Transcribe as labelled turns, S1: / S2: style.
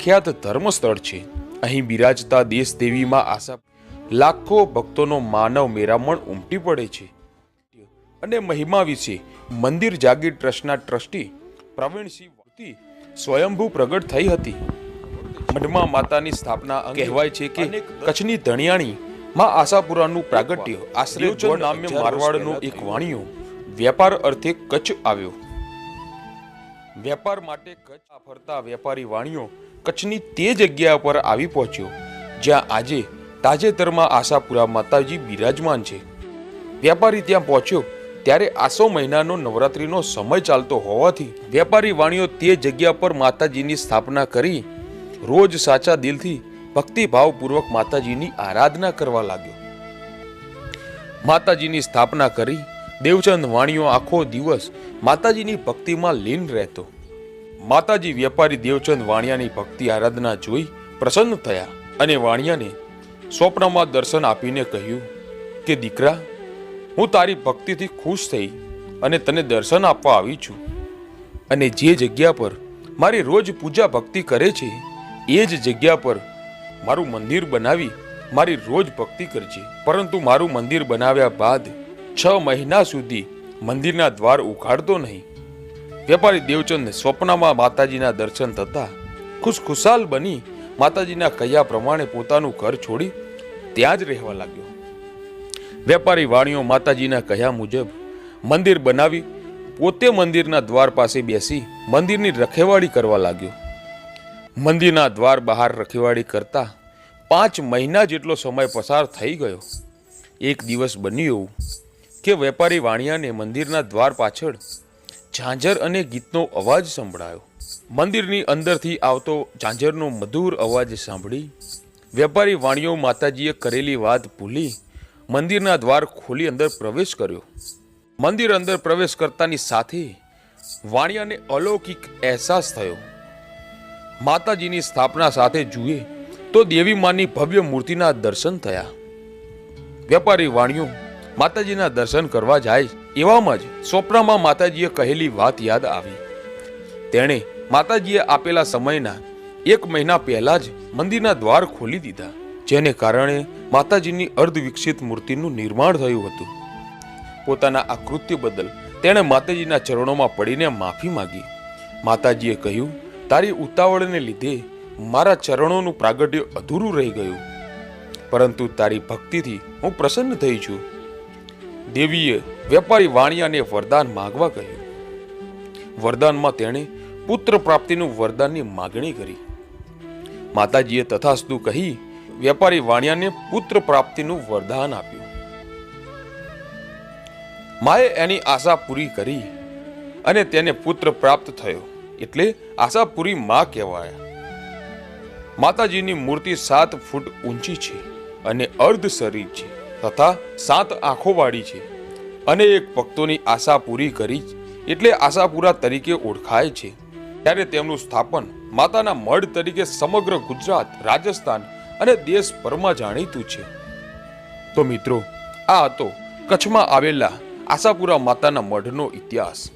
S1: પ્રખ્યાત ધર્મસ્થળ છે. અહીં બિરાજતા દેશ દેવીમાં આશા લાખો ભક્તોનો માનવ મેરામણ ઉમટી પડે છે. અને મહિમા વિશે મંદિર જાગીર ટ્રસ્ટના ટ્રસ્ટી પ્રવીણસિંહ વતી સ્વયંભૂ પ્રગટ થઈ હતી. મઢમાં માતાની સ્થાપના કહેવાય છે કે કચ્છની ધણિયાણી માં આશાપુરાનું પ્રાગટ્ય આશ્રય નામ્ય મારવાડનો એક વાણિયો. વેપાર અર્થે કચ્છ આવ્યો. વેપાર માટે કચ્છ ફરતા વેપારી વાણિયો કચ્છની તે જગ્યા પર આવી પહોંચ્યો, જ્યાં આજે તાજેતરમાં આશાપુરા માતાજી બિરાજમાન છે. વેપારી ત્યાં પહોંચ્યો, ત્યારે આસો મહિનાનો નવરાત્રીનો સમય ચાલતો હોવાથી વેપારી વાણીઓ તે જગ્યા પર માતાજીની સ્થાપના કરી, રોજ સાચા દિલથી ભક્તિભાવપૂર્વક માતાજીની આરાધના કરવા લાગ્યો. માતાજીની સ્થાપના કરી દેવચંદ વાણીઓ આખો દિવસ માતાજીની ભક્તિમાં લીન રહેતો. માતાજી વેપારી દેવચંદ વાણિયાની ભક્તિ આરાધના જોઈ પ્રસન્ન થયા અને વાણિયાને સ્વપ્નમાં દર્શન આપીને કહ્યું કે, દીકરા, હું તારી ભક્તિથી ખુશ થઈ અને તને દર્શન આપવા આવી છું. અને જે જગ્યા પર મારી રોજ પૂજા ભક્તિ કરે છે, એ જ જગ્યા પર મારું મંદિર બનાવી મારી રોજ ભક્તિ કરજે. પરંતુ મારું મંદિર બનાવ્યા બાદ છ મહિના સુધી મંદિરના દ્વાર ઉઘાડતો નહીં. વેપારી દેવચંદને સ્વપ્નમાં માતાજીના દર્શન થતા ખુશખુશાલ બની માતાજીના કહ્યા પ્રમાણે પોતાનું ઘર છોડી ત્યાં જ રહેવા લાગ્યો. વેપારી વાણીઓ માતાજીના કહ્યા મુજબ મંદિર બનાવી પોતે મંદિરના દ્વાર પાસે બેસી મંદિરની રખેવાળી કરવા લાગ્યો. મંદિરના દ્વાર બહાર રખેવાળી કરતા પાંચ મહિના જેટલો સમય પસાર થઈ ગયો. એક દિવસ બન્યું એવું કે વેપારી વાણિયાને મંદિરના દ્વાર પાછળ ઝાંઝર અને ગીતનો અવાજ સંભળાયો. મંદિરની અંદરથી આવતો ઝાંઝરનો મધુર અવાજ સાંભળી વેપારી વાણીઓ માતાજીએ કરેલી વાત ભૂલી મંદિરના દ્વાર ખોલી અંદર પ્રવેશ કર્યો. મંદિર અંદર પ્રવેશ કરતાની સાથે વાણિયાને અલૌકિક અહેસાસ થયો. માતાજીની સ્થાપના સાથે જુએ તો દેવી માની ભવ્ય મૂર્તિના દર્શન થયા. વેપારી વાણિયો માતાજીના દર્શન કરવા જાય એવામાં જ સ્વપ્નમાં માતાજીએ કહેલી વાત યાદ આવી. તેણે માતાજીએ આપેલા સમયના એક મહિના પહેલા જ મંદિરના દ્વાર ખોલી દીધા, જેને કારણે માતાજીની અર્ધ વિકસિત મૂર્તિનું નિર્માણ થયું હતું. પોતાના આ કૃત્ય બદલ તેણે માતાજીના ચરણોમાં પડીને માફી માંગી. માતાજીએ કહ્યું, તારી ઉતાવળને લીધે મારા ચરણોનું પ્રાગટ્ય અધૂરું રહી ગયું. પરંતુ તારી ભક્તિથી હું પ્રસન્ન થઈ છું. દેવીએ વેપારી વાણિયાને વરદાન માગવા કહ્યું. વરદાનમાં તેણે પુત્ર પ્રાપ્તિનું વરદાનની માગણી કરી. માતાજીએ તથાસ્તુ કહી વેપારી વાણિયાને પુત્ર પ્રાપ્તિનું વરદાન આપ્યું. માએ એની આશા પૂરી કરી અને તેને પુત્ર પ્રાપ્ત થયો એટલે આશા પૂરી માં કહેવાયા. માતાજીની મૂર્તિ સાત ફૂટ ઊંચી છે અને અર્ધ શરીર છે. તથા સાત આંખો વાળી છે. અને એક ભક્તોની આશા પૂરી કરી એટલે આશાપુરા તરીકે ઓળખાય છે. ત્યારે તેમનું સ્થાપન માતાના મઢ તરીકે સમગ્ર ગુજરાત, રાજસ્થાન અને દેશભરમાં જાણીતું છે. તો મિત્રો, આ હતો કચ્છમાં આવેલા આશાપુરા માતાના મઢનો ઇતિહાસ.